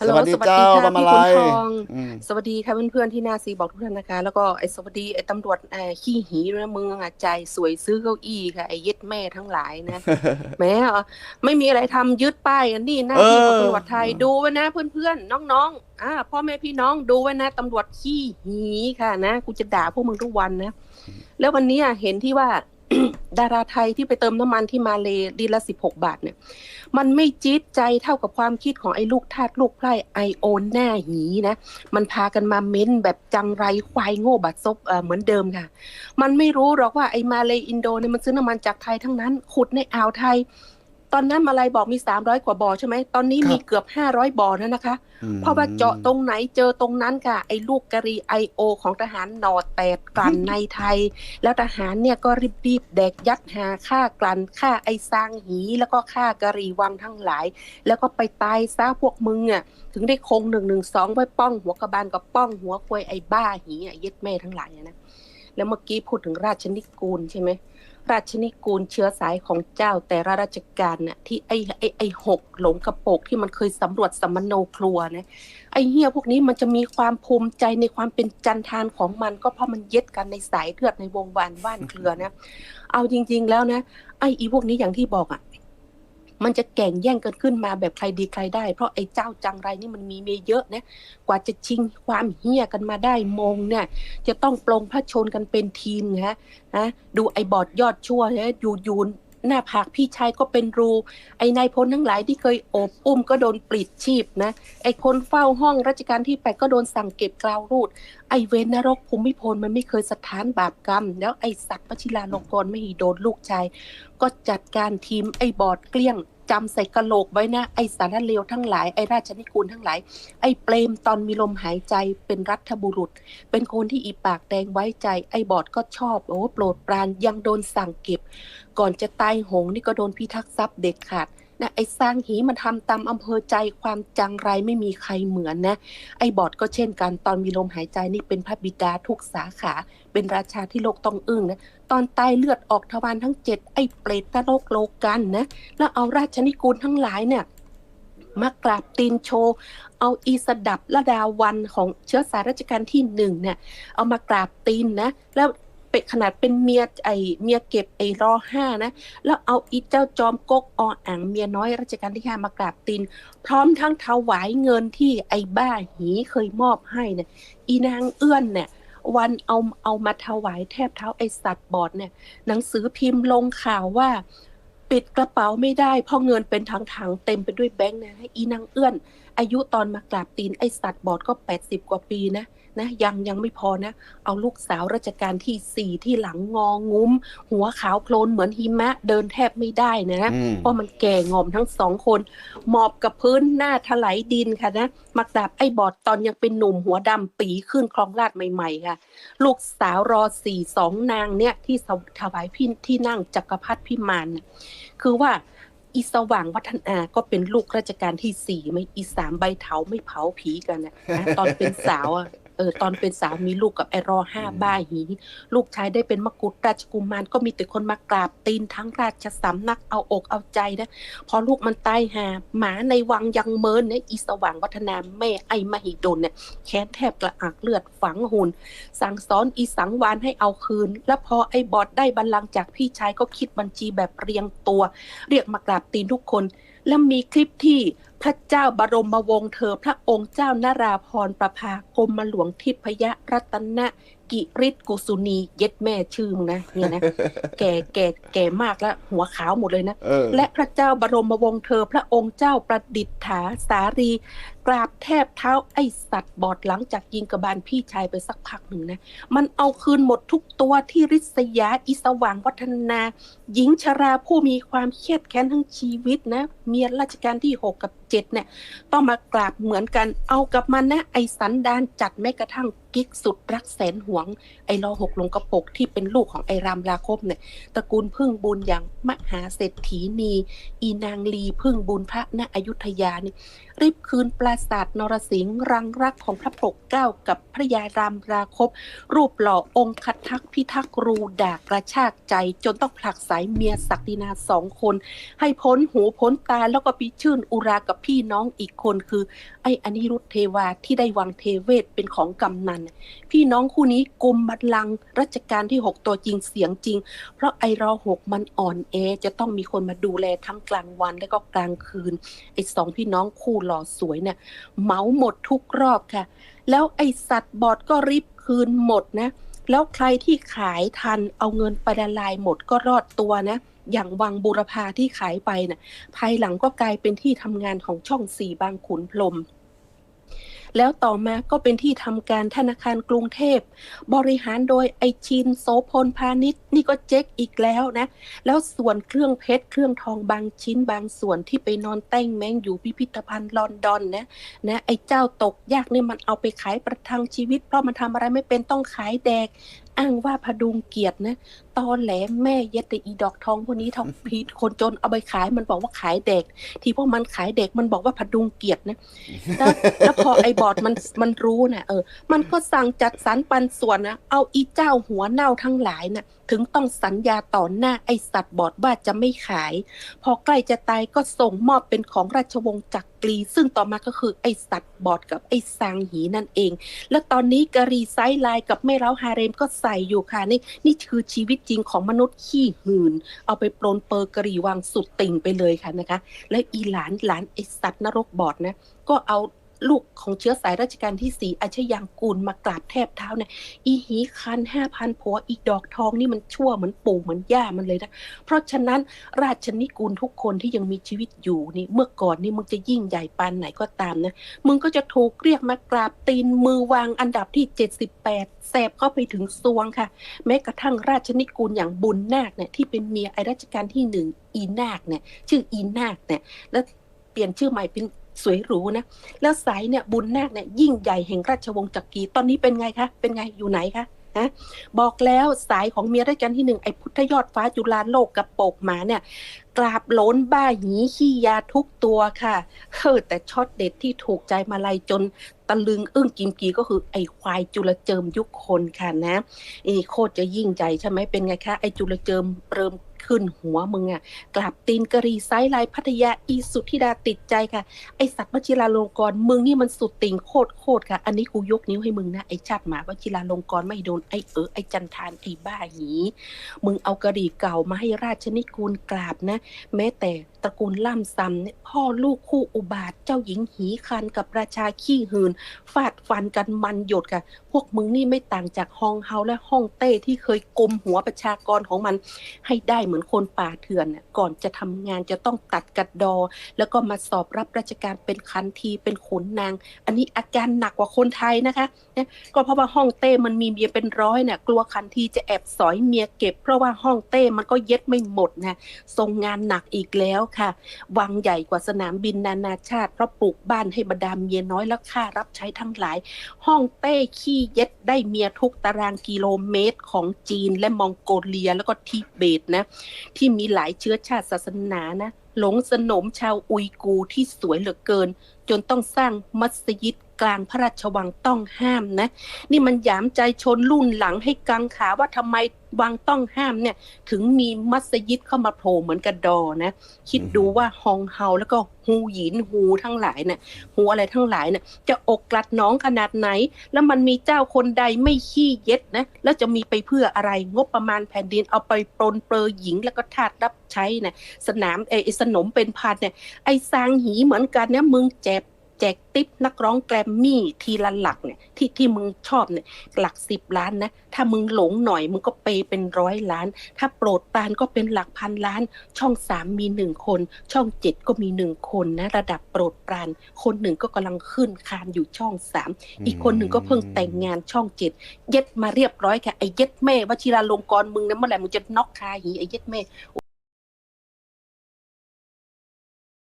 ฮัลโหลสวัสดีสวัสดีเจ้าค่ะทำพี่อะไรคุณทองอืมสวัสดีค่ะเพื่อนๆที่นาซีบอกทุกท่านนะคะแล้วก็ไอ้สวัสดีไอ้ตำรวจเอ่อขี้หีด้วยนะมึงอะใจสวยซื้อเก้าอี้ค่ะไอ้เย็ดแม่ทั้งหลายนะแหม้ไม่มีอะไรทำยึดป้ายกันนี่หน้าที่ของเออตำรวจไทยดูไว้นะเพื่อนๆน้องๆอ่าพ่อแม่พี่น้องดูไว้นะตำรวจขี้หีค่ะนะกูจะด่าพวกมึงทุกวันนะ แล้ววันนี้อะเห็นที่ว่า ดาราไทยที่ไปเติมน้ำมันที่มาเลดีละสิบหกบาทเนี่ย มันไม่จี๊ดใจเท่ากับความคิดของไอ้ลูกทาสลูกไพร่ไอโอนหน้าหีนะ มันพากันมาเม้นแบบจังไรควายโง่บัดซบเเหมือนเดิมค่ะ มันไม่รู้หรอกว่าไอ้มาเลอินโดเนี่ยมันซื้อน้ำมันจากไทยทั้งนั้น ขุดในอ่าวไทย ตอนนั้นมาลายบอกมี300กว่าบ่อใช่ไหมตอนนี้มีเกือบ500บ่อแล้วนะคะมเพราะว่าเจาะตรงไหนเจอตรงนั้นค่ะ ไอ้ลูกกะรีไอโอของทหารหนอแตดกลั่นในไทย แล้วทหารเนี่ยก็รีบๆแดกยัดหาฆ่ากลั่นฆ่าไอ้ซางหีแล้วก็ฆ่ากะรีวังทั้งหลาย แล้วก็ไปตายซะพวกมึงอะถึงได้คงหนึ่งหนึ่งสองไว้ป้องหัวกระบาลกับป้องหัวควยไอ้บ้าหีอะเย็ดแม่ทั้งหลายอะนะแล้วเมื่อกี้พูดถึงราชนิกูลใช่ไหม ราชนิกูลเชื้อสายของเจ้าแต่ละราชการน่ะที่ไอ้ไอ้ไอ้หกหลงกระโปกที่มันเคยสำรวจสมโนครัวนะไอ้เหี้ยพวกนี้มันจะมีความภูมิใจในความเป็นจันทานของมัน ก็เพราะมันเย็ดกันในสายเลือดในวงวานว่านเครือนะ เอาจริง ๆแล้วนะ ไอ้อีพวกนี้อย่างที่บอกอะ มันจะแข่งแย่งกันขึ้นมาแบบใครดีใครได้ เพราะไอ้เจ้าจังไรนี่มันมีเมเยอะนะกว่าจะชิงความเฮี้ยกันมาได้มงเนี่ยจะต้องปลงพระชนกันเป็นทีมนะนะดูไอ้บอดยอดชั่วนะอยู่ยูน หน้าผากพี่ชายก็เป็นรู ไอ้นายพลทั้งหลายที่เคยโอบอุ้มก็โดนปลิดชีพนะ ไอ้คนเฝ้าห้องราชการที่แปดก็โดนสั่งเก็บกราวรูด ไอ้เวนนรกภูมิพลมันไม่เคยสถานบาปกรรม แล้วไอ้สัตว์ปชิลาลงกรไม่หีโดนลูกชาย ก็จัดการทีมไอ้บอดเกลี้ยง จำใส่กระโหลกไว้นะ ไอสารเลวทั้งหลาย ไอราชนิกูลทั้งหลาย ไอเปรมตอนมีลมหายใจเป็นรัฐบุรุษ เป็นคนที่อีปากแดงไว้ใจ ไอบอดก็ชอบ โอ้โปรดปรานยังโดนสั่งเก็บ ก่อนจะตายหงนี่ก็โดนพิทักษ์ทรัพย์เด็ดขาด นะไอ้สร้างหีมันทำตามอำเภอใจความจังไรไม่มีใครเหมือนนะ ไอ้บอดก็เช่นกันตอนมีลมหายใจนี่เป็นพระบิดาทุกสาขา เป็นราชาที่โลกต้องอึ้งนะตอนตายเลือดออกทวารทั้งเจ็ดไอ้เปรตนรกโลกันนะแล้วเอาราชนิกูลทั้งหลายเนี่ยมากราบตีนโชว์เอาอีสดับละดาวันของเชื้อสายราชการที่หนึ่งเนี่ยเอามากราบตีนนะแล้ว เป็นขนาดเป็นเมียไอเมียเก็บไอรอห้านะ แล้วเอาอีเจ้าจอมกกออ่างเมียน้อยรัชกาลที่ห้ามากราบตีน พร้อมทั้งถวายเงินที่ไอบ้าหีเคยมอบให้เนี่ยอีนางเอื้อนเนี่ยวันเอาเอามาถวายแทบเท้าไอสัตว์บอดเนี่ย หนังสือพิมพ์ลงข่าวว่า ปิดกระเป๋าไม่ได้เพราะเงินเป็นถังๆเต็มไปด้วยแบงค์นะให้อีนางเอื้อน อายุตอนมากราบตีนไอสัตว์บอดก็80กว่าปีนะ นะยังยังไม่พอนะ เอาลูกสาวราชการที่สี่ที่หลังงองุ้ม หัวขาวโพลนเหมือนหิมะเดินแทบไม่ได้นะอืมเพราะมันแก่งอมทั้งสองคน หมอบกับพื้นหน้าถลายดินค่ะนะมากราบไอ้บอดตอนยังเป็นหนุ่มหัวดำปีขึ้นคลองลาดใหม่ๆค่ะ ลูกสาวรอสี่สองนางเนี่ยที่ถวายพี่ที่นั่งจักรพรรดิพิมานน่ะคือว่าอีสว่างวัฒนาก็เป็นลูกราชการที่สี่ไม่อีสามใบเถาไม่เผาผีกันนะนะตอนเป็นสาวอะ เออตอนเป็นสาวมีลูกกับไอรอห้าบ้าหีลูกชายได้เป็นมกุฎราชกุมารก็มีแต่คนมากราบตีนทั้งราชสำนักเอาอกเอาใจนะพอลูกมันตายหาหมาในวังยังเมินเนี่ยอีสว่างวัฒนาแม่ไอ้มหิดลเนี่ยแค้นแทบกระอักเลือดฝังหุ่น สั่งสอนอีสังวานให้เอาคืน แล้วพอไอ้บอดได้บัลลังก์จากพี่ชายก็คิดบัญชีแบบเรียงตัว เรียกมากราบตีนทุกคน แล้วมีคลิปที่พระเจ้าบรมวงศ์เธอ พระองค์เจ้านาราพรประภากรมหลวงทิพยรัตนกิริตกุสุนีเย็ดแม่ชื่อมึงนะเนี่ยนะ แก่แก่แก่มากแล้วหัวขาวหมดเลยนะเออและพระเจ้าบรมวงศ์เธอ พระองค์เจ้าประดิษฐาสารี กราบแทบเท้าไอสัตว์บอดหลังจากยิงกระบาลพี่ชายไปสักพักหนึ่งนะ มันเอาคืนหมดทุกตัวที่ริษยาอิสว่างวัฒนา หญิงชราผู้มีความเครียดแค้นทั้งชีวิตนะ เมียราชการที่ 6 กับ 7 เนี่ย ต้องมากราบเหมือนกันเอากับมันนะ ไอสันดานจัดแม้กระทั่งกิ๊กสุดรักแสนหวง ไอ้ลอหกลงกระปกที่เป็นลูกของไอ้รามลาคบเนี่ยตระกูลพึ่งบุญอย่างมหาเศรษฐีนี อีนางลีพึ่งบุญพระณอยุธยานี่รีบคืนปราศาสาทนรสิงห์รังรักของพระปกเก้ากับพระยารามราคบ รูปหล่อองค์คัดทักพิทักษ์รูด่ากระชากใจ จนต้องผลักสายเมียศักดินาสองคน ให้พ้นหูพ้นตาแล้วก็ปีชื่นอุรากับพี่น้องอีกคนคือ ไอ้อนิรุทธเทวาที่ได้วังเทเวศเป็นของกำนัน พี่น้องคู่นี้กลมบัลลังก์รัชกาลที่6ตัวจริงเสียงจริง เพราะไอรอหกมันอ่อนแอจะต้องมีคนมาดูแลทั้งกลางวันและก็กลางคืนไอสองพี่น้องคู่หล่อสวยเนี่ยเหมาหมดทุกรอบค่ะ แล้วไอสัตว์บอดก็ริบคืนหมดนะ แล้วใครที่ขายทันเอาเงินไปละลายหมดก็รอดตัวนะอย่างวังบุรพาที่ขายไปน่ะภายหลังก็กลายเป็นที่ทำงานของช่องสี่บางขุนพรม แล้วต่อมาก็เป็นที่ทำการธนาคารกรุงเทพ บริหารโดยไอชินโสพลพาณิชย์นี่ก็เจ๊กอีกแล้วนะ แล้วส่วนเครื่องเพชรเครื่องทองบางชิ้นบางส่วนที่ไปนอนแต่งแมงอยู่พิพิธภัณฑ์ลอนดอนนะนะไอเจ้าตกยากเนี่ยมันเอาไปขายประทังชีวิต เพราะมันทำอะไรไม่เป็นต้องขายแดกอ้างว่าพดุงเกียรตินะ ตอนแหลแม่เย็ดแต่อีดอกทองพวกนี้ทองพีคนจนเอาไปขายมันบอกว่าขายเด็ก ที่พวกมันขายเด็กมันบอกว่าพดุงเกียรตินะแล้วแล้วพอไอ้บอร์ดมันมันรู้นะเออ มันก็สั่งจัดสรรปันส่วนนะเอาอีเจ้าหัวเน่าทั้งหลายนะ่ะถึงต้องสัญญาต่อหน้าไอสัตว์บอร์ดว่าจะไม่ขาย พอใกล้จะตายก็ส่งมอบเป็นของราชวงศ์จักรี ซึ่งต่อมาก็คือไอสัตว์บอร์ดกับไอซางหีนั่นเอง แล้วตอนนี้กะรีไซด์ไลน์กับแม่เล้าฮาเร็มก็ใส่อยู่ค่ะนี่นี่คือชีวิตจริงของมนุษย์ขี้หืน เอาไปปลนเปอร์กรีวังสุดติ่งไปเลยค่ะนะคะ และอีหลานหลานไอสัตว์นรกบอดนะ ก็เอา ลูกของเชื้อสายราชการที่สีอาชญางกูลมากราบแทบเท้าเนี่ยอีหีคันห้าพันผัวอีดอกทองนี่มันชั่วเหมือนปู่เหมือนย่ามันเลยนะ เพราะฉะนั้นราชนิกูลทุกคนที่ยังมีชีวิตอยู่นี่เมื่อก่อนนี่มึงจะยิ่งใหญ่ปานไหนก็ตามนะ มึงก็จะถูกเรียกมากราบตีนมือวางอันดับที่ 78แสบเข้าไปถึงซวงค่ะ แม้กระทั่งราชนิกูลอย่างบุญนาคเนี่ยที่เป็นเมียไอรัชกาลที่หนึ่งอีนาคเนี่ยชื่ออีนาคเนี่ยแล้วเปลี่ยนชื่อใหม่เป็น สวยหรูนะ แล้วสายเนี่ยบุญนาคเนี่ยยิ่งใหญ่แห่งราชวงศ์จักรีตอนนี้เป็นไงคะ เป็นไงอยู่ไหนคะฮะบอกแล้วสายของเมียรัชกาลที่หนึ่งไอ้พุทธยอดฟ้าจุฬาโลกกระโปกหมาเนี่ย กราบโหลนบ้าหีขี้ยาทุกตัวค่ะเฮ้อแต่ช็อตเด็ดที่ถูกใจมาลัยจนตะลึงอึ้งกิมกีก็คือไอ้ควายจุลเจิมยุคคนค่ะนะไอ้โคตรจะยิ่งใหญ่ใช่ไหมเป็นไงคะไอ้จุลเจิมเริ่ม ขึ้นหัวมึงอะกลับตีนกะรีไซไลพัทยาอีสุทธิดาติดใจค่ะ ไอสัตว์วชิราลงกรมึงนี่มันสุดติ่งโคตรโคตรค่ะ อันนี้กูยกนิ้วให้มึงนะไอชาติหมาวชิราลงกรไม่โดนไอเออไอจันทานไอบ้าหีมึงเอากะรีเก่ามาให้ราชนิกูลกราบนะ แม้แต่ ตระกูลล่ำซำเนี่ยพ่อลูกคู่อุบาทเจ้าหญิงหีคันกับราชาขี้หืน ฟาดฟันกันมันหยดค่ะ พวกมึงนี่ไม่ต่างจากฮองเฮาและฮ่องเต้ที่เคยกลมหัวประชากรของมัน ให้ได้เหมือนคนป่าเถื่อน ก่อนจะทำงานจะต้องตัดกัดดอ แล้วก็มาสอบรับราชการเป็นคันทีเป็นขุนนาง อันนี้อาการหนักกว่าคนไทยนะคะเนี่ยก็เพราะว่าห้องเต้มันมีเมียเป็นร้อยเนี่ยกลัวคันทีจะแอบสอยเมียเก็บ เพราะว่าห้องเต้มันก็เย็ดไม่หมดนะทรงงานหนักอีกแล้วค่ะ วังใหญ่กว่าสนามบินนานาชาติ เพราะปลูกบ้านให้บรรดาเมียน้อยและค่ารับใช้ทั้งหลาย ห้องเต้ขี้เย็ดได้เมียทุกตารางกิโลเมตรของจีนและมองโกเลียแล้วก็ทิเบตนะ ที่มีหลายเชื้อชาติศาสนานะหลงสนมชาวอุยกูที่สวยเหลือเกิน จนต้องสร้างมัสยิด กลางพระราชวังต้องห้ามนะ นี่มันหยามใจชนรุ่นหลังให้กังขาว่าทำไมวังต้องห้ามเนี่ย ถึงมีมัสยิดเข้ามาโผล่เหมือนกระดอนะ คิดดูว่าฮองเฮาแล้วก็ฮูหยินฮูทั้งหลายเนี่ยฮูอะไรทั้งหลายเนี่ยจะอกกลัดน้องขนาดไหน แล้วมันมีเจ้าคนใดไม่ขี้เย็ดนะแล้วจะมีไปเพื่ออะไรงบประมาณแผ่นดินเอาไปปลนเปลือหญิงแล้วก็ทาสรับใช้นี่ยสนามเออไอ้สนมเป็นพันเนี่ยไอ้ซางหีเหมือนกันเนี่ยมึงแจบ แจกติปนักร้องแกรมมี่ทีละหลักเนี่ยที่ที่มึงชอบเนี่ยหลักสิบล้านนะ ถ้ามึงหลงหน่อยมึงก็เปย์เป็นร้อยล้าน ถ้าโปรดปานก็เป็นหลักพันล้าน ช่องสามมีหนึ่งคน ช่องเจ็ดก็มีหนึ่งคนนะ ระดับโปรดปราน คนหนึ่งก็กำลังขึ้นคานอยู่ช่องสามอีกคนหนึ่งก็เพิ่งแต่งงานช่องเจ็ดเย็ดมาเรียบร้อยค่ะไอ้เย็ดแม่วชิราลงกรมึงนะเมื่อไหร่มึงจะน็อกคาหีไอ้เย็ดแม่